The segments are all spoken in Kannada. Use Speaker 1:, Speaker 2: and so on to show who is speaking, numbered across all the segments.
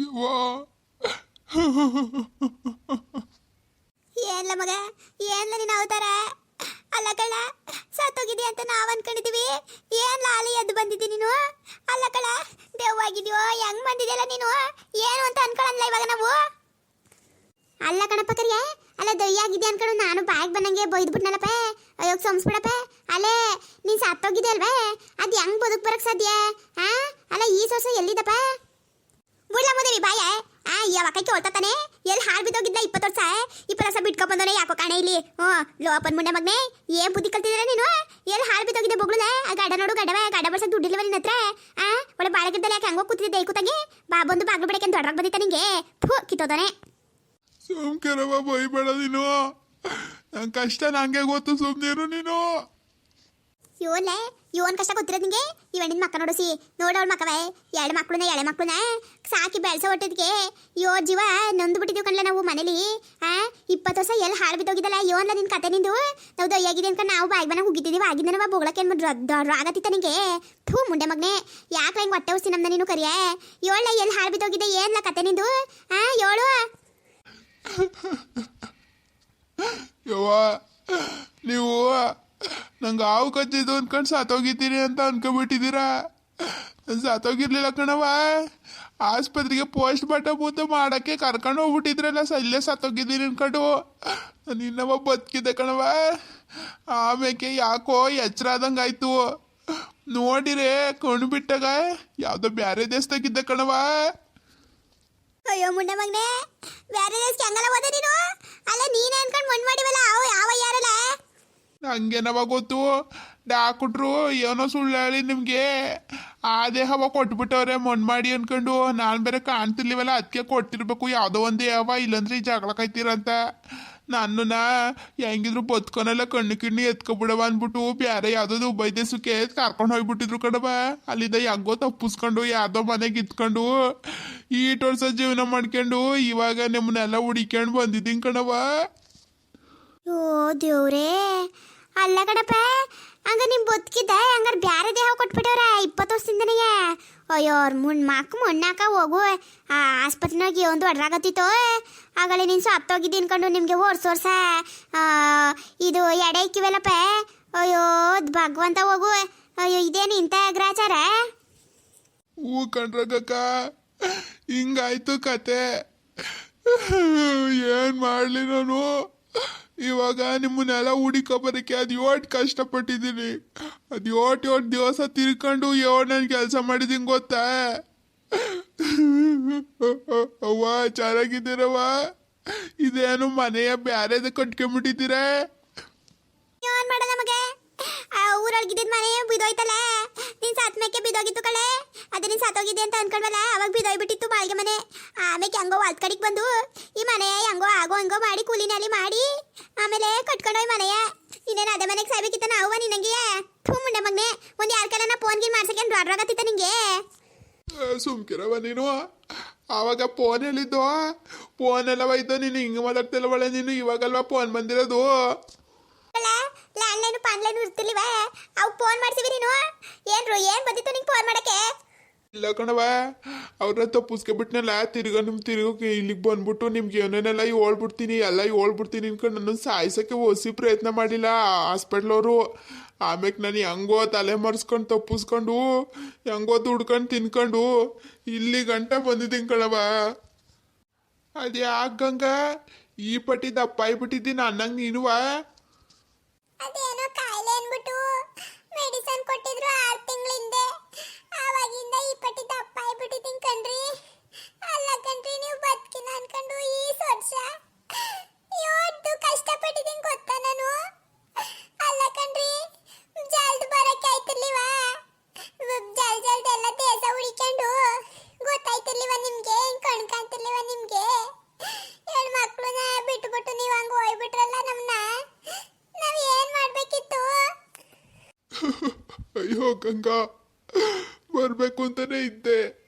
Speaker 1: ಯವ್ವಾ
Speaker 2: ಏನ್ಲ ಮಗ, ಏನ್ಲ ನಿನ್ನ ಅವತಾರ? ಅಲ್ಲ ಕಳ್ಳ, ಸತ್ತೋಗಿದ್ಯಾ ಅಂತ ನಾವ್ ಅನ್ಕೊಂಡಿದೀವಿ. ಏನ್ಲ ಅಲ್ಲಿ ಎದ್ದು ಬಂದಿದ್ದಿ ನೀನು? ಅಲ್ಲ ಕಳ ದೆವ್ವಾಗಿದ್ಯೋ, ಹೆಂಗ್ ಬಂದಿದ್ಯಲ್ಲ ನೀನು? ಏನು ಅಂತ ಅನ್ಕೊಳಲ್ಲ ಇವಾಗ ನಾವು? ಅಲ್ಲ ಕಣಪ್ಪ ಕರಿಯ, ಅಲ್ಲ ದೊಯ್ಯ ಆಗಿದ್ದೆ ಅನ್ಕೊಂಡು ನಾನು ಬಾಯಿಗೆ ಬಂದಂಗೆ ಬೈದ್ಬಿಟ್ನಲ್ಲಪ್ಪ ಅಯ್ಯೋ ಸಂಸ್ಬಿಡಪ್ಪ ಅಲ್ಲೇ ನೀನ್ ಸತ್ತೋಗಿದ್ದೆ ಅಲ್ವೇ ಅದ್ ಹೆಂಗ್ ಬದುಕ್ ಬರಕ್ ಸಾಧ್ಯ? ಹಾ ಅಲ್ಲ, ಈ ಸೊಸೆ ಎಲ್ಲಿದಪ್ಪ? ಬಿಡ್ಲ ಮುದೇವಿ ಬಾಯ. ಆ ಯಾವಕಕ್ಕೆ ಹೊಳ್ತಾನೆ ಎಲ್ಲಿ ಹಾಳು ಬಿದ್ದೋಗಿದ್ದ ಇಪ್ಪತ್ತು ವರ್ಷ ಇಪ್ಪತ್ತು ವರ್ಷ ಬಿಟ್ಕೊಂಡ್ ಬಂದೋನೆ ಯಾಕೋ ಕಾಣೆ ಇಲ್ಲಿ? ಹ್ಞೂ ಲೋಪನ್ ಮುಂಡೆ ಮಗ್ನೆ, ಏನ್ ಬುದ್ಧಿ ಕಲ್ತಿದ್ದೀರ ನೀನು? ಎಲ್ಲಿ ಹಾಳು ಬಿದ್ದೋಗಿದ್ದೆ ಬೊಗ್ಳುಲೆ ಆ ಗಡ ನೋಡು ಗಡವ, ಗಡ ಬರ್ಸಕ್ ದುಡ್ಡಿಲ್ವ ನಿನ್ನ ಹತ್ರ, ಆ? ಒಳ್ಳೆ ಬಾಳಗಿದ್ದಲ್ಲಿ ಯಾಕೆ ಹಂಗೋ ಕೂತಿದ್ದೆ ಕೂತಂಗೆ ಬಾ, ಬಂದು ಬಾಗ್ಲು ಬಿಡಕ್ಕೆ ಅಂತ ದೊಡ್ಡರಾಗ ಬಂದಿತ್ತ ನಿಂಗೆ? ಫು, ಕಿತ್ತೋದಾನೆ.
Speaker 1: ಸೋಮ್ಕರವ ಬೈಬೇಡ ನೀನು. ನನ್ ಕಷ್ಟ, ನಂಗೆ ಗೊತ್ತು ಸುಮ್ನಿರು ನೀನು.
Speaker 2: ಇವನ್ಲೆ ಇವನ್ ಕಷ್ಟ ಗೊತ್ತಿರೋದು ನಿಂಗೆ? ಇವಣ್ಣಿನ ಮಕ್ಕ ನೋಡಿಸಿ ನೋಡವಳ ಮಕ್ಕವೇ. ಎರಡು ಮಕ್ಕಳನ್ನ ಎಳೆ ಮಕ್ಕಳನ್ನ ಸಾಕಿ ಬೆಳೆಸೋ ಹೊಟ್ಟಿದ್ಗೆ ಯೋ ಜೀವ ನೊಂದು ಬಿಟ್ಟಿದ್ವಿ ಕಣ್ಲೆ ನಾವು ಮನೇಲಿ. ಆ, ಇಪ್ಪತ್ತು ವರ್ಷ ಎಲ್ಲಿ ಹಾಳು ಬಿದ್ದೋಗಿದ್ದಲ್ಲ? ಯೋನ್ಲ ನಿನ್ ಕತೆ ನಿಂದು? ನಾವು ದೊಯ್ಯಾಗಿದೆ ಅನ್ಕೊಂಡು ನಾವು ಬಾಯಿ ಬನ ಹೋಗಿದ್ದೀವಿ ಆಗಿದ್ದ ನಾವು ಬೋಗಳಕ್ಕೆ ಏನು ಆಗತ್ತಿತ್ತ ನಿಂಗೆ? ಥೂ, ಮುಂಡೆ ಮಗ್ನೆ. ಯಾಕೆ ಹಿಂಗೆ ಹೊಟ್ಟೆ ಉಸಿ ನಮ್ನ ನೀನು ಕರಿಯೆ? ಯೋಳ ಎಲ್ಲಿ ಹಾಳು ಬಿದ್ದೋಗಿದೆ? ಏನ್ಲ ಕತೆ ನಿಂದು? ಆ
Speaker 1: ಯೋಳು ನೀವು ನಂಗೆ ಹಾವು ಕಚ್ಚಿದ್ದು ಅಂದ್ಕೊಂಡು ಸತ್ತೋಗಿದ್ದೀನಿ ಅಂತ ಅನ್ಕೊಂಬಿಟ್ಟಿದ್ದೀರಾ? ನಾನು ಸಾತೋಗಿರ್ಲಿಲ್ಲ ಕಣವ ಆಸ್ಪತ್ರೆಗೆ ಪೋಸ್ಟ್ ಮಾರ್ಟಮ್ ಮುಂದೆ ಮಾಡೋಕ್ಕೆ ಕರ್ಕೊಂಡು ಹೋಗ್ಬಿಟ್ಟಿದ್ರಲ್ಲ ಸ ಇಲ್ಲೇ ಅನ್ಕೊಂಡು. ನಾನು ಇನ್ನವ ಬದುಕಿದ್ದೆ ಕಣವ ಆಮೇಲೆ ಯಾಕೋ ಎಚ್ಚರ ಆದಂಗೆ ಆಯ್ತು. ನೋಡಿರೆ, ಕಣ್ಣು ಬಿಟ್ಟಾಗ ಯಾವುದೋ ಬೇರೆ ದೇಶದಾಗಿದ್ದೆ ಕಣವ
Speaker 2: ಅಯ್ಯೋ ಮುಂಡೆ ಮಗ್ನೆ ಬೇರೆ ದೇಶಕ್ಕೆ ಹಂಗಲ್ಲ ಹೋದ ನೀನು? ಅಲ್ಲ ನೀನೇ ಅನ್ಕೊಂಡು ಮಣ್ಣು ಮಾಡಿವಲ್ಲ ಯಾವ ಯಾರಲ್ಲ?
Speaker 1: ಹಂಗೇನವ ಗೊತ್ತು. ಡಾಕ್ಟ್ರು ಏನೋ ಸುಳ್ಳು ಹೇಳಿ ನಿಮಗೆ ಆ ದೇಹವ ಕೊಟ್ಬಿಟ್ಟವ್ರೆ, ಮಣ್ಣು ಮಾಡಿ ಅನ್ಕೊಂಡು. ನಾನು ಬೇರೆ ಕಾಣ್ತಿರ್ಲಿವಲ್ಲ ಅದಕ್ಕೆ ಕೊಟ್ಟಿರ್ಬೇಕು. ಯಾವುದೋ ಒಂದು ಯಾವ ಇಲ್ಲಂದ್ರೆ ಈ ನಾನು ನನ್ನನ್ನ ಹೆಂಗಿದ್ರು ಬದುಕೊನೆಲ್ಲ, ಕಣ್ಣು ಕಿಣ್ಣು ಎತ್ಕೊಬಿಡವ ಅಂದ್ಬಿಟ್ಟು ಬೇರೆ ಯಾವುದೋ ದುಬೈ ದೇಶಕ್ಕೆ ಕರ್ಕೊಂಡು ಹೋಗ್ಬಿಟ್ಟಿದ್ರು ಕಣವ ಅಲ್ಲಿಂದ ಹೆಂಗೋ ತಪ್ಪಿಸ್ಕೊಂಡು ಯಾವ್ದೋ ಮನೆಗೆ ಇತ್ಕೊಂಡು ಈಟ್ ವರ್ಷ ಜೀವನ ಮಾಡ್ಕೊಂಡು, ಇವಾಗ ನಿಮ್ಮನ್ನೆಲ್ಲ ಹುಡಿಕೊಂಡು ಬಂದಿದ್ದೀನಿ ಕಣವ
Speaker 2: ಓ, ದೇವ್ರೇ. ಅಲ್ಲ ಕಣಪ್ಪ, ಹಂಗ ನಿಮ್ ಬದುಕಿದ್ದ ಹಂಗಾರೆ ಬ್ಯಾರೆ ದೇಹ ಕೊಟ್ಬಿಟ್ಟವ್ರ ಇಪ್ಪತ್ತು ವರ್ಷದಿಂದನೇ ಅಯ್ಯೋ, ಅವ್ರ ಮುಣ್ ಮಾಕ್ ಮಣ್ಣಾಕ ಹೋಗು. ಆಸ್ಪತ್ರೆನಾಗ ಒಂದು ಅಡ್ರಾಗತ್ತಿತ್ತು ಆಗಲೇ ನೀನು ಸತ್ತೋಗಿದ್ದು ಅನ್ಕೊಂಡು ನಿಮಗೆ ವರ್ಷ ವರ್ಷ ಇದು ಎಡೆ ಇಕ್ಕಿವಲ್ಲಪ್ಪ. ಅಯ್ಯೋ ಭಗವಂತ ಹೋಗು. ಅಯ್ಯೋ, ಇದೇನು ಇಂಥ ಗ್ರಾಚಾರ
Speaker 1: ಹೂ ಕಣ್ರಗಕ್ಕ, ಹಿಂಗಾಯ್ತು ಕತೆ. ಏನು ಮಾಡ್ಲಿ ನಾನು? ಇವಾಗ ನಿಮ್ಮನ್ನೆಲ್ಲ ಹುಡಿಕೊಬರಕ್ಕೆ ಅದು ಯೋಟ್ ಕಷ್ಟಪಟ್ಟಿದ್ದೀನಿ? ಅದು ಯೋಟ್ ದಿವಸ ತಿರ್ಕೊಂಡು ಯೋಟ್ ನಾನು ಕೆಲಸ ಮಾಡಿದ್ದೀನಿ ಗೊತ್ತಾ? ಅವ್ವ, ಚೆನ್ನಾಗಿದ್ದೀರವ್ವ? ಇದೇನು ಮನೆಯ ಬ್ಯಾರೆದ ಕಟ್ಕೊಂಬಿಟ್ಟಿದ್ದೀರ
Speaker 2: ಏನ್ ಮಾಡೋಣ ನಮಗೆ? ಆ ಊರೊಳಗಿದ್ದಿದ್ ಮನೆ ಬಿದೋಯ್ತಲ್ಲ ನಿನ್ ಸತ್ಮೇಕೆ ಬಿದೋಗಿತ್ತು ಕಳೆ ಅದೇ ನೀನ್ ಸತ್ತೋಗಿದ್ದೆ ಅಂತ ಅನ್ಕೊಂಡ್ವಲ್ಲ, ಅವಾಗ ಬಿದೋಯ್ಬಿಟ್ಟಿತ್ತು ಬಾಳ್ಗೆ ಮನೆ. ಆಮೇಲೆ ಹೆಂಗೋ ವಾಲ್ತ್ ಕಡೆಗೆ ಬಂದು, ಈ ಮನೆ ಹೆಂಗೋ ಆಗೋ ಹಂಗೋ ಮಾಡಿ, ಕೂಲಿನಲ್ಲಿ ಮಾಡಿ. ಆಮೇಲೆ ಕಟ್ಕೊಂಡೋಯ್ ಮನೆಯ. ಇನ್ನೇನು ಅದೇ ಮನೆಗೆ ಸಾಯ್ಬೇಕಿತ್ತ ನಾವು ನಿನಗೆ ಥೂ ಮುಂಡೆ ಮಗ್ನೆ ಒಂದು ಯಾರ ಕೈಲನ ಫೋನ್ ಗೀನ್ ಮಾಡ್ಸಕ್ಕೆ ರೋಡ್ರಾಗತ್ತಿತ್ತ ನಿಂಗೆ?
Speaker 1: ಸುಮ್ಕಿರವ ನೀನು. ಅವಾಗ ಫೋನ್ ಎಲ್ಲಿದ್ದು? ಫೋನ್ ಎಲ್ಲ ಹೋಯ್ತು ನೀನು ಹಿಂಗೆ ಮಾತಾಡ್ತಿಲ್ಲ ಒಳ್ಳೆ ನೀನು? ಇವಾಗಲ್ವಾ ಫೋನ್ ಬಂದಿರೋದು?
Speaker 2: ಲ್ಯಾಂಡ್ಲೈನ್ ಪಾನ್ಲೈನ್ ಇರ್ತಿರ್ಲಿವ. ಅವ್ ಫೋನ್ ಮಾಡ್ಸಿವಿ ನೀನು. ಏನ್ರು ಏನ್ ಬಂದಿತ್ತು ನಿಂಗೆ ಫೋನ್ ಮಾಡಕ್ಕೆ?
Speaker 1: ಇಲ್ಲ ಕಣವ ಅವ್ರನ್ನ ತಪ್ಪಿಸ್ಕೊಬಿಟ್ನಲ್ಲ ತಿರ್ಗ ನಿಮ್ ತಿರ್ಗೋಕೆ ಇಲ್ಲಿಗೆ ಬಂದ್ಬಿಟ್ಟು ನಿಮ್ಗೆ ಏನೇನೆಲ್ಲ ಹೇಳ್ಬಿಡ್ತೀನಿ, ಎಲ್ಲ ಹೇಳ್ಬಿಡ್ತೀನಿ ಅನ್ಕೊಂಡು ನನ್ನ ಸಾಯಿಸೋಕ್ಕೆ ಒಸಿ ಪ್ರಯತ್ನ ಮಾಡಿಲ್ಲ ಅವರು ಆಮ್ಯಾಗ ನಾನು ಹೆಂಗೋ ತಲೆ ಮರೆಸ್ಕೊಂಡು ತಪ್ಪಿಸ್ಕೊಂಡು, ಹೆಂಗೋ ದುಡ್ಕೊಂಡು ತಿನ್ಕೊಂಡು ಇಲ್ಲಿ ಗಂಟ ಬಂದಿದ್ದೀನಿ ಕಣವ ಅದೇ ಆಗಂಗ ಈ ಪಟ್ಟಿ ದಪ್ಪ ಆಗ್ಬಿಟ್ಟಿದ್ದೀನಿ ಅನ್ನಂಗೆ ನೀನುವ
Speaker 2: ಅದೇನೋ ಕಾಯಿಲೆ ಅನ್ಬಿಟ್ಟು, ಮೆಡಿಸನ್ ಕೊಟ್ಟಿದ್ರು
Speaker 1: ಅಯ್ಯೋ ಗಂಗಾ ಬರ್ಬೇಕು ಅಂತಾನೆ ಇದ್ದೆ.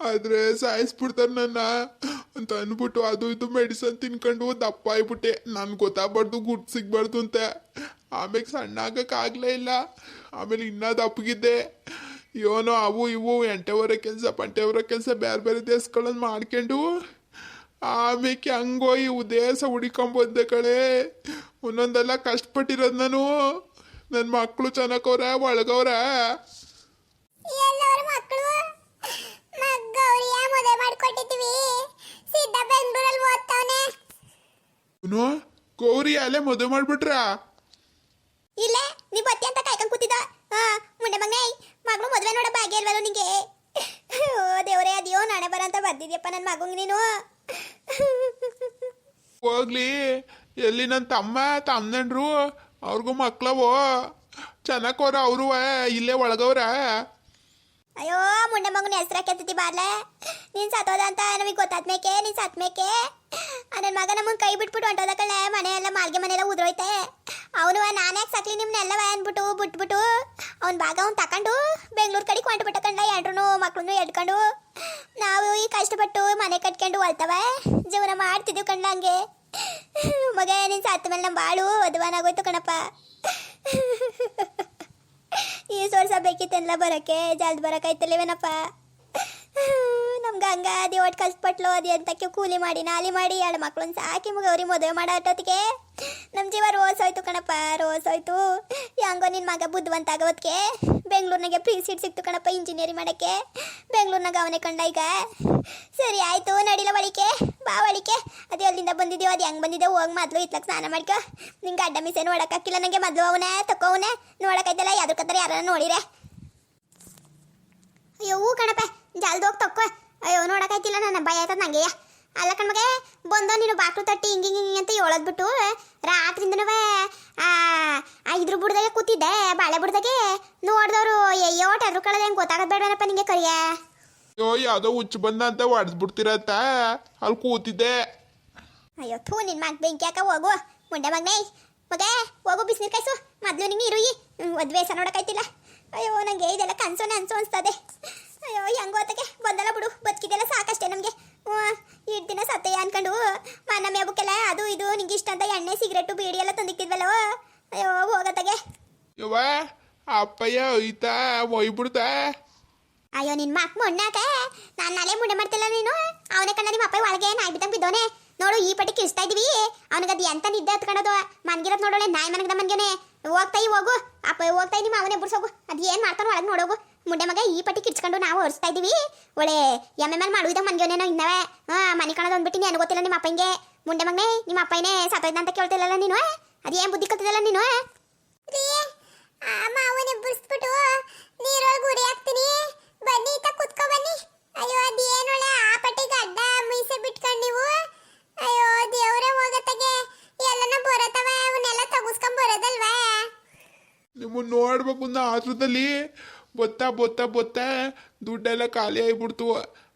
Speaker 1: ಆದ್ರೆ ಸಾಯಿಸ್ಬಿಡ್ತಾರೆ ನನ್ನ ಅಂತ ಅಂದ್ಬಿಟ್ಟು ಅದು ಇದು ಮೆಡಿಸನ್ ತಿನ್ಕೊಂಡು ದಪ್ಪ ಆಗ್ಬಿಟ್ಟೆ. ನನ್ಗೆ ಗೊತ್ತಾಗ್ಬಾರ್ದು, ಗುಡ್ ಸಿಗ್ಬಾರ್ದು ಅಂತ. ಆಮೇಲೆ ಸಣ್ಣ ಆಗಕ್ಕಾಗಲೇ ಇಲ್ಲ. ಆಮೇಲೆ ಇನ್ನೂ ದಪ್ಪಗಿದ್ದೆ ಏನೋ ಅವು ಇವು, ಎಂಟೆವರೆ ಕೆಲಸ, ಪಂಟೆವರೆ ಕೆಲಸ ಬೇರೆ ಬೇರೆ ದೇಶಗಳನ್ನ ಮಾಡ್ಕೊಂಡು ಆಮೇಲೆ ಹಂಗೋಯಿ ದೇಶ ಹುಡಿಕೊಂಬಂದೆ ಕಳೆ ಒಂದೊಂದೆಲ್ಲ ಕಷ್ಟಪಟ್ಟಿರೋದು ನಾನು. ನನ್ನ ಮಕ್ಕಳು ಚೆನ್ನಾಗವ್ರ ಒಳಗವ್ರ.
Speaker 2: ಎಲ್ಲರ ಮಕ್ಕಳು ಮದುವೆ ಮಾಡ್ಕೊಟ್ಟಿದ್ವಿ ಸಿದ್ಧ ಬೆಂಗಳೂರಲ್ಲಿ ಓದ್ತಾವನೆ.
Speaker 1: ಏನು ಗೌರಿ ಅಲ್ಲೇ ಮದುವೆ ಮಾಡ್ಬಿಟ್ರ?
Speaker 2: ಇಲ್ಲ ನೀ ಬತ್ತಿ ಅಂತ ಕಾಯ್ಕೊಂಡ್ ಕೂತಿದ್ದ. ಹಾ ಮುಂಡೆ ಮಗ್ನೆ ಮಗಳು ಮದುವೆ ನೋಡ ಭಾಗ್ಯ ಇಲ್ವಲ್ಲ ನಿಂಗೆ? ಓ ದೇವರೇ ಅದಿಯೋ ನಾಳೆ ಬರ ಅಂತ ಬರ್ದಿದ್ಯಪ್ಪ ನನ್ನ ಮಗಂಗೆ ನೀನು.
Speaker 1: ಹೋಗ್ಲಿ. ಎಲ್ಲಿ ನನ್ನ ತಮ್ಮ ತಮ್ಮನಂಡ್ರು ಅವ್ರಿಗೂ ಮಕ್ಳವೋ? ಚೆನ್ನಾಗೋರ ಅವರು ಇಲ್ಲೇ ಒಳಗವ್ರ?
Speaker 2: ಅಯ್ಯೋ, ಮುಂಡೆ ಮಗನ ಹೆಸರು ಕೆತ್ತತಿ ಬಾರ್ಲೆ. ನೀನ್ ಸತ್ತೋದ ಅಂತ ನಮಗೆ ಗೊತ್ತಾದ್ಮೇಕೆ? ನೀನ್ ಸತ್ಮೇಕೆ? ನನ್ನ ಮಗ ನಮ್ಮನ್ ಕೈ ಬಿಟ್ಬಿಟ್ಟು ಹೊಂಟೋದ ಕಳೆ ಮನೆ ಎಲ್ಲ ಮಾಲ್ಗೆ ಮನೆ ಉದ್ರೋಯ್ತೆ. ಅವನು ನಾನೇ ಸಾಕ್ಲಿ ನಿಮ್ನೆಲ್ಲವ ಅಂದ್ಬಿಟ್ಟು ಬಿಟ್ಬಿಟ್ಟು ಅವ್ನ ಭಾಗ ಅವ್ನು ತಕೊಂಡು ಬೆಂಗಳೂರು ಕಡೆಗೆ ಹೊಂಟ್ಬಿಟ್ಟ ಬಿಟ್ಟಕಂಡ ಎಂಟ್ರು ಮಕ್ಳನ್ನು ಎಡ್ಕೊಂಡು ನಾವು ಈ ಕಷ್ಟಪಟ್ಟು ಮನೆ ಕಟ್ಕೊಂಡು ಹೊಲ್ತವ ಜೀವನ ಮಾಡ್ತಿದ್ದೀವಿ ಕಣ್ಣ ಹಂಗೆ. ಮಗ ನಿನ್ ಸತ್ತ ಮೇಲೆ ನಮ್ಮ ಬಾಳು ಆಗೋಯ್ತು ಕಣಪ್ಪ. ಈ ಸೋರ್ಸ ಬೇಕಿತ್ತೆಲ್ಲ ಬರಕ್ಕೆ ಜಲ್ದಿ ಬರಕಾಯ್ತಲ್ಲೇವೇನಪ್ಪ ನಮ್ಗೆ ಹಂಗ ಒಟ್ಟು ಕಷ್ಟಪಟ್ಲು ಅದೇ ಅಂತಕ್ಕೆ ಕೂಲಿ ಮಾಡಿ, ನಾಲಿ ಮಾಡಿ, ಎರಡು ಮಕ್ಳನ್ನ ಸಾಕಿ ಮುಗ ಅವ್ರಿಗೆ ಮದುವೆ ಮಾಡೋ ಅಟ್ಟೊತ್ತಿಗೆ ನಮ್ಮ ಜೀವ ರೋಸ್ ಹೋಯ್ತು ಕಣಪ್ಪ, ರೋಸ್ ಹೋಯ್ತು. ಹೆಂಗೋ ನಿನ್ನ ಮಗ ಬುದ್ಧವಂತ ಆಗೋದಕ್ಕೆ ಬೆಂಗಳೂರಿನಾಗೆ ಫ್ರೀ ಸೀಟ್ ಸಿಕ್ತು ಕಣಪ್ಪ ಇಂಜಿನಿಯರಿಂಗ್ ಮಾಡೋಕ್ಕೆ. ಬೆಂಗಳೂರಿನಾಗ ಅವನೇ ಕಂಡ ಈಗ. ಸರಿ ಆಯಿತು, ನಡಿಲ ಬಳಿಕೆ ಬಾ ಬಳಿಕೆ ಅದು ಅಲ್ಲಿಂದ ಬಂದಿದ್ದೀವಿ ಅದು ಹೆಂಗೆ ಬಂದಿದ್ದೆ ಹೋಗಿ ಮೊದಲು ಇತ್ಲಕ್ ಸ್ನಾನ ಮಾಡ್ಕೊ. ನಿಂಗೆ ಅಡ್ಡ ಮಿಸೆ ನೋಡೋಕ್ಕಾಗಿಲ್ಲ ನನಗೆ ಮೊದಲು ಅವನೇ, ತಕೋ ಅವನೇ. ನೋಡೋಕ್ಕಾಯ್ತಲ್ಲ, ಯಾವ್ದ್ರ ಕತ್ತಾರೆ ಯಾರನ್ನ ನೋಡಿರೆ. ಅಯ್ಯೋ ಹೂ ಕಣಪ್ಪ ಜಲ್ದಿ ಹೋಗಿ ತಕ್ಕ ಅಯ್ಯೋ ನೋಡಕ್ಕಾಯ್ತಿಲ್ಲ ನನ್ನ ಭಯ ಆಯ್ತದ ನಂಗೆ. ಅಲ್ಲ ಕಣ್ಮಗೆ ಬಂದು ನೀನು ಬಾಕ್ಲು ತಟ್ಟಿ ಹಿಂಗೆ ಹಿಂಗೆ ಅಂತ ಹೇಳೋದ್ಬಿಟ್ಟು ರಾತ್ರಿಂದನೂ ಆ ಇದ್ರ ಬುಡ್ದಾಗೆ ಕೂತಿದ್ದೆ ಬಾಳೆ ಬುಡ್ದಾಗೆ. ನೋಡ್ದವ್ರು ಅಯ್ಯೋ ಟೆದ್ರು ಕಳೆದ ಹೆಂಗೆ ಗೊತ್ತಾಗದ್ ಬೇಡನಪ್ಪ ನಿಂಗೆ ಕರಿಯ.
Speaker 1: ಅಯ್ಯೋ ಯಾವುದೋ ಹುಚ್ಚು ಬಂದ ಅಂತ ಹೊಡೆದ್ಬಿಡ್ತಿರತ್ತ ಅಲ್ಲಿ ಕೂತಿದ್ದೆ.
Speaker 2: ಅಯ್ಯೋ ಥೂ ನಿನ್ ಮಗ ಬೆಂಕಿ ಹಾಕ ಹೋಗು. ಮುಂಡೆ ಮಗನೇ ಮಗ ಹೋಗು ಬಿಸಿನೀರು ಕಾಯ್ಸು ಮೊದಲು ನಿಂಗೆ ಇರುಯಿ ಒದ್ವೇಸ ನೋಡಕ್ಕಾಯ್ತಿಲ್ಲ. ಅಯ್ಯೋ ನಂಗೆ ಇದೆಲ್ಲ ಕನ್ಸೋನೆ ಅನ್ಸೋ ಅನ್ಸ್ತದೆ ಅಯ್ಯೋ ಹೆಂಗೋ ಅದಕ್ಕೆ ಬಂದಲ್ಲ ಬಿಡು. ಬದುಕಿದೆಲ್ಲ ಸಾಕಷ್ಟೇ ನಮಗೆ. ಇಡ್ ದಿನ ಸತ್ತಯ್ಯ ಅನ್ಕೊಂಡು ಮನ ಮೇಬಕ್ಕೆಲ್ಲ ಅದು ಇದು ನಿಂಗೆ ಇಷ್ಟ ಅಂತ ಎಣ್ಣೆ ಸಿಗರೇಟು ಬೀಡಿ ಎಲ್ಲ ತಂದಿಕ್ಕಿದ್ವಲ್ಲೋ ಅಯ್ಯೋ ಹೋಗತ್ತಾಗೆ.
Speaker 1: ಯವ್ವ ಅಪ್ಪಯ್ಯ ಒಯ್ತಾ ಒಯ್ಬಿಡ್ತಾ
Speaker 2: ಅಯ್ಯೋ ನಿನ್ ಮಕ್ ಮೊಣ್ಣಾಕ ನಾನು ನಾಳೆ ಮುಂಡೆ ಮಾಡ್ತಿಲ್ಲ ನೀನು. ಅವನೇ ಕಣ್ಣ ನಿಮ್ಮ ಅಪ್ಪ ಒಳಗೆ ನಾಯಿ ಬಿದ್ದಂಗೆ ಬಿದ್ದೋನೆ. ನೋಡು, ಈ ಪಟ್ಟಿ ಇಷ್ಟ ಇದೀವಿ. ಅವನಿಗದು ಎಂತ ನಿದ್ದೆ ಹತ್ಕೊಳ್ಳೋದು ಮನ್ಗಿರೋದು ನೋಡೋಳೆ, ನಾಯಿ ಮನಗದ ಮನ್ಗೆನೆ. ಹೋಗ್ತಾ ಈ ಹೋಗು. ಅಪ್ಪ ಹೋಗ್ತಾ ನಿಮ್ಮ ಅವನೇ ಬಿಡ್ಸೋಗು. ಅದು ಏನು ಮಾಡ್ತಾನೆ ಒಳಗೆ ನೋಡೋಗು. ಮುಂಡೆ ಮಗ ಈ ಪಟ್ಟಿ ಕಿರ್ಚ್ಕೊಂಡು ನಾವು ಹೊರಿಸ್ತಾ ಇದೀವಿ. ಒಳ್ಳೆ ಎಮ್ಮೆ ಮೇಲೆ ಮಾಡುವುದ ಮನ್ಗೆನೇನೋ ಇನ್ನವೇ ಹಾಂ ಮನೆ ಕಣದ ಅಂದ್ಬಿಟ್ಟು ಗೊತ್ತಿಲ್ಲ ನಿಮ್ಮ ಅಪ್ಪಂಗೆ. ಮುಂಡೆ ಮಗನೇ, ನಿಮ್ಮ ಅಪ್ಪನೇ ಸತ್ತೋಯ್ದ ಅಂತ ಕೇಳ್ತಿಲ್ಲಲ್ಲ ನೀನು ಅದೇನು ಬುದ್ಧಿ ಕಲ್ತಿದಲ್ಲ ನೀನು ಮಾವನ ಬಿಡಿಸ್ಬಿಟ್ಟು ನೀರೊಳಗೆ ಗುರಿ ಹಾಕ್ತೀನಿ. ಬನ್ನಿ ಕುತ್ಕೊ ಬನ್ನಿ. ಅಯ್ಯೋ ಅದೇನೊಳ್ಳೆ ಆ ಪಟ್ಟಿಗೆ ಅಡ್ಡ ಮೀಸೆ ಬಿಟ್ಕೊಂಡು ನೀವು?
Speaker 1: ನೋಡ್ಬೇಕು ಅಂದ ಆಸ್ಪತ್ರೆಯಲ್ಲಿ ಬೊತ್ತ ಬೊತ್ತ ಬೊತ್ತ ದುಡ್ಡೆಲ್ಲ ಖಾಲಿ ಆಗಿಬಿಡ್ತು.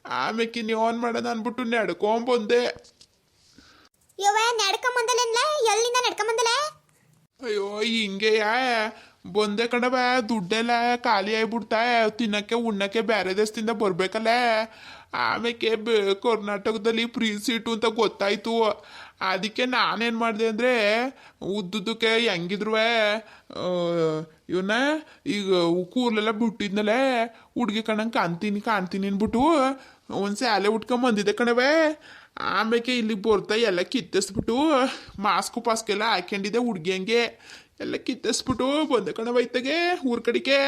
Speaker 1: ಆಮೇಲೆ ನೀವು ಮಾಡೋಣ ಅಂದ್ಬಿಟ್ಟು ನಡ್ಕೊಂಬಂದೆ
Speaker 2: ಯವ್ವ ನಡ್ಕೊಂಬಂದಲ್ಲ ಎಲ್ಲಿಂದ ನಡ್ಕೊಂಬಂದಲ್ಲ
Speaker 1: ಅಯ್ಯೋ ಹಿಂಗೆಯ ಬಂದೆ ಕಣವ ದುಡ್ಡೆಲ್ಲ ಖಾಲಿ ಆಗಿಬಿಡ್ತಾ. ತಿನ್ನಕ್ಕೆ ಉಣ್ಣಕ್ಕೆ ಬೇರೆ ದೇಶದಿಂದ ಬರ್ಬೇಕಲ್ಲ. ಆಮೇಲೆ ಬೆ ಕರ್ನಾಟಕದಲ್ಲಿ ಫ್ರೀ ಸೀಟು ಅಂತ ಗೊತ್ತಾಯ್ತು. ಅದಕ್ಕೆ ನಾನೇನು ಮಾಡಿದೆ ಅಂದರೆ ಉದ್ದುದ್ದಕ್ಕೆ ಹೆಂಗಿದ್ರು ಇವನ್ನ ಈಗ ಕೂರ್ಲೆಲ್ಲ ಬಿಟ್ಟಿದ್ನಲ್ಲೇ ಹುಡ್ಗಿ ಕಣಂಗೆ ಕಾಣ್ತೀನಿ ಕಾಣ್ತೀನಿ ಅಂದ್ಬಿಟ್ಟು ಒಂದು ಸ್ಯಾಲೆ ಉಟ್ಕೊಂಡ್ ಬಂದಿದ್ದೆ ಕಣವೆ. ಆಮೇಲೆ ಇಲ್ಲಿಗೆ ಬರ್ತಾ ಎಲ್ಲ ಕಿತ್ತಿಸ್ಬಿಟ್ಟು ಮಾಸ್ಕು ಪಾಸ್ಕೆಲ್ಲ ಹಾಕೊಂಡಿದ್ದೆ ಹುಡುಗಿ ಹಂಗೆ. ಎಲ್ಲ ಕಿತ್ತಿಸ್ಬಿಟ್ಟು ಬಂದ ಕಣವ ಇತ್ತಗೆ ಊರ್ ಕಡೆಗೆ.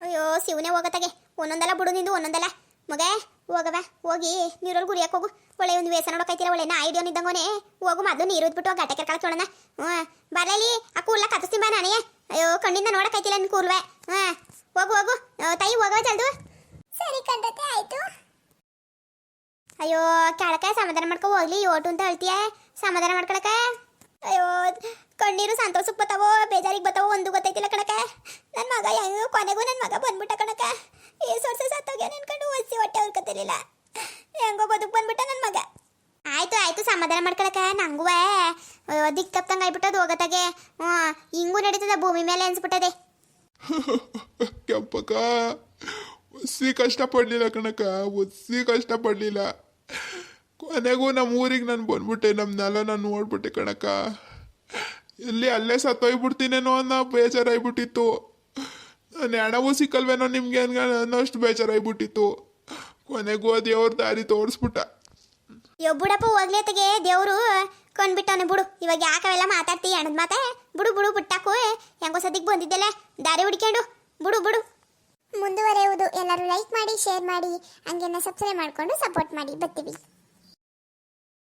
Speaker 2: ಅಯ್ಯೋ, ಶಿವನೇ ಹೋಗತ್ತಾಗೆ. ಒಂದೊಂದಲ್ಲ ಬಿಡು ನಿಂದು, ಒಂದೊಂದಲ್ಲ. ಮಗ ಹೋಗವ ಹೋಗಿ. ನೀರಲ್ಲಿ ಗುರಿಯಕ್ಕೆ ಹೋಗು. ಒಳ್ಳೆ ಒಂದು ವೇಸ ನೋಡೋಕೈತಿಲ್ಲ ಒಳ್ಳೆ ನಾಯಿ ಐಡಿಯೋ ನಿದ್ದಂಗೋನೆ ಹೋಗು ಮೊದಲು ನೀರು ಉದ್ಬಿಟ್ಟು ಗಟ್ಟೆ ಕೆರ್ಕಳ ಕೇಳೋಣ ಹ್ಞೂ. ಬರಲಿ ಆ ಕೂಲ ಕತ್ತಿಸ್ತೀನಿ ಬಾ ನಾನೇ. ಅಯ್ಯೋ ಕಣ್ಣಿಂದ ನೋಡೋಕೈತಿಲ್ಲ ನಿನ್ ಕೂರ್ವೆ. ಹ್ಞೂ. ಹೋಗು ಹೋಗು. ತಾಯಿ ಹೋಗವ ಜಲ್ದು. ಸರಿ ಕಂಡತೆ ಆಯ್ತು. ಅಯ್ಯೋ ಕೆಳಕ ಸಮಾಧಾನ ಮಾಡ್ಕೊ ಹೋಗ್ಲಿ ಓಟು ಅಂತ ಹೇಳ್ತೀಯ? ಸಮಾಧಾನ ಮಾಡ್ಕೊಳಕ ಅಯ್ಯೋ ಕಣ್ಣೀರು ಸಂತೋಷ ಬತ್ತಾವೋ ಬೇಜಾರಿಗೆ ಬತ್ತಾವೋ ಒಂದು ಗೊತ್ತೈತಿಲ್ಲ ಕಣಕ ನನ್ನ ಮಗ ಹೆಂಗ ಕೊನೆಗೂ ನನ್ನ ಮಗ ಬಂದ್ಬಿಟ್ಟ ಕಣಕ ಈ ಸೊರ್ಸೆ ಸತ್ತೋಗ್ಯ ನೆನ್ಕೊಂಡು ಒಸಿ ಹೊಟ್ಟೆ ಉಳ್ಕೊತಿರ್ಲಿಲ್ಲ ಹೆಂಗೋ ಬದುಕು ಬಂದ್ಬಿಟ್ಟ ನನ್ನ ಮಗ ಆಯ್ತು ಆಯ್ತು ಸಮಾಧಾನ ಮಾಡ್ಕೊಳಕ ನಂಗೂ ದಿಕ್ ತಪ್ಪಂಗೆ ಆಗ್ಬಿಟ್ಟದು ಹೋಗತ್ತಾಗೆ. ಹ್ಞೂ ಹಿಂಗೂ ನಡೀತದ ಭೂಮಿ ಮೇಲೆ ಅನ್ಸ್ಬಿಟ್ಟದೆ
Speaker 1: ಕೆಂಪಕ್ಕ ಒಸಿ ಕಷ್ಟಪಡಲಿಲ್ಲ ಕಣಕ ಒಸಿ ಕಷ್ಟಪಡಲಿಲ್ಲ. ಕೊನೆಗೂ ನಮ್ಮ ಊರಿಗೆ ನಾನು ಬಂದ್ಬಿಟ್ಟೆ ನಮ್ಮನ್ನೆಲ್ಲ ನಾನು ನೋಡ್ಬಿಟ್ಟೆ ಕಣಕ ಇಲ್ಲಿ ಅಲ್ಲೇ ಸತ್ತೋಗ್ಬಿಡ್ತೀನೇನೋ ಅನ್ನೋ ಬೇಜಾರಾಗ್ಬಿಟ್ಟಿತ್ತು ನೆಣವೂ ಸಿಕ್ಕಲ್ವೇನೋ ನಿಮ್ಗೆ ಅನ್ನೋಷ್ಟು ಬೇಜಾರಾಗ್ಬಿಟ್ಟಿತ್ತು ಕೊನೆಗೂ ದೇವ್ರ ದಾರಿ ತೋರಿಸ್ಬಿಟ್ಟ.
Speaker 2: ಯೋ ಬುಡಪ್ಪ ಹೋಗ್ಲೇತಗೆ ದೇವ್ರು ಕೊಂಡ್ಬಿಟ್ಟವನೆ ಬಿಡು. ಇವಾಗ ಯಾಕವೆಲ್ಲ ಮಾತಾಡ್ತೀಯ ಮಾತಾಡ್ತಿ ಅಣ್ಣದ ಮಾತೆ? ಬಿಡು ಬಿಡು ಬಿಟ್ಟಾಕು ಹೆಂಗೋ ಸದ್ಯಕ್ಕೆ ಬಂದಿದ್ದೆಲ್ಲ? ದಾರಿ ಹುಡ್ಕೊಂಡು ಬಿಡು ಬಿಡು. ಮುಂದುವರೆಯುವುದು. ಎಲ್ಲರೂ ಲೈಕ್ ಮಾಡಿ ಶೇರ್ ಮಾಡಿ. ಹಂಗೆಲ್ಲ ಸಬ್ಸ್ಕ್ರೈಬ್ ಮಾಡಿಕೊಂಡು ಸಪೋರ್ಟ್ ಮಾಡಿ. ಬರ್ತೀವಿ.